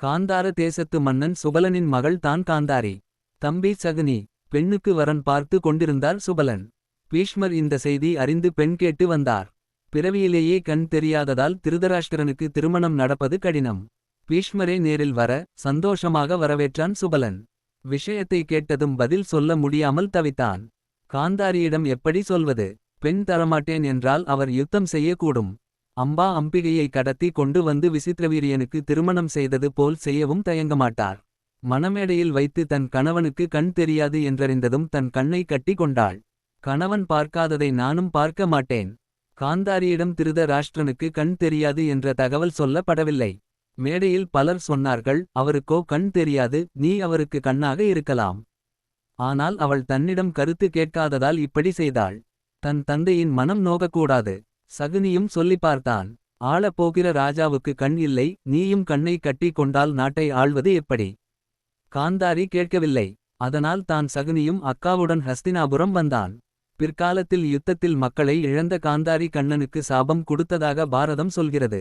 காந்தார தேசத்து மன்னன் சுபலனின் மகள் தான் காந்தாரி. தம்பி சகுனி பெண்ணுக்கு வரன் பார்த்து கொண்டிருந்தார் சுபலன். பீஷ்மர் இந்த செய்தி அறிந்து பெண் கேட்டு வந்தார். பிறவியிலேயே கண் தெரியாததால் திருதராஷ்டிரனுக்கு திருமணம் நடப்பது கடினம். பீஷ்மரே நேரில் வர சந்தோஷமாக வரவேற்றான் சுபலன். விஷயத்தை கேட்டதும் பதில் சொல்ல முடியாமல் தவித்தான். காந்தாரியிடம் எப்படி சொல்வது பெண் தரமாட்டேன் என்றால் அவர் யுத்தம் செய்யக்கூடும். அம்பா அம்பிகையை கடத்தி கொண்டு வந்து விசித்திரவீரியனுக்கு திருமணம் செய்தது போல் செய்யவும் தயங்கமாட்டார். மணமேடையில் வைத்து தன் கணவனுக்கு கண் தெரியாது என்றறிந்ததும் தன் கண்ணை கட்டி கொண்டாள். கணவன் பார்க்காததை நானும் பார்க்க மாட்டேன். காந்தாரியிடம் திருத ராஷ்டிரனுக்கு கண் தெரியாது என்ற தகவல் சொல்லப்படவில்லை. மேடையில் பலர் சொன்னார்கள் அவருக்கோ கண் தெரியாது நீ அவருக்கு கண்ணாக இருக்கலாம். ஆனால் அவள் தன்னிடம் கருத்து கேட்காததால் இப்படி செய்தாள். தன் தந்தையின் மனம் நோகக்கூடாது. சகுனியும் சொல்லிப் பார்த்தான். ஆளப் போகிற ராஜாவுக்கு கண் இல்லை நீயும் கண்ணை கட்டி கொண்டால் நாட்டை ஆள்வது எப்படி. காந்தாரி கேட்கவில்லை. அதனால் தான் சகுனியும் அக்காவுடன் ஹஸ்தினாபுரம் வந்தான். பிற்காலத்தில் யுத்தத்தில் மக்களை இழந்த காந்தாரி கண்ணனுக்கு சாபம் கொடுத்ததாக பாரதம் சொல்கிறது.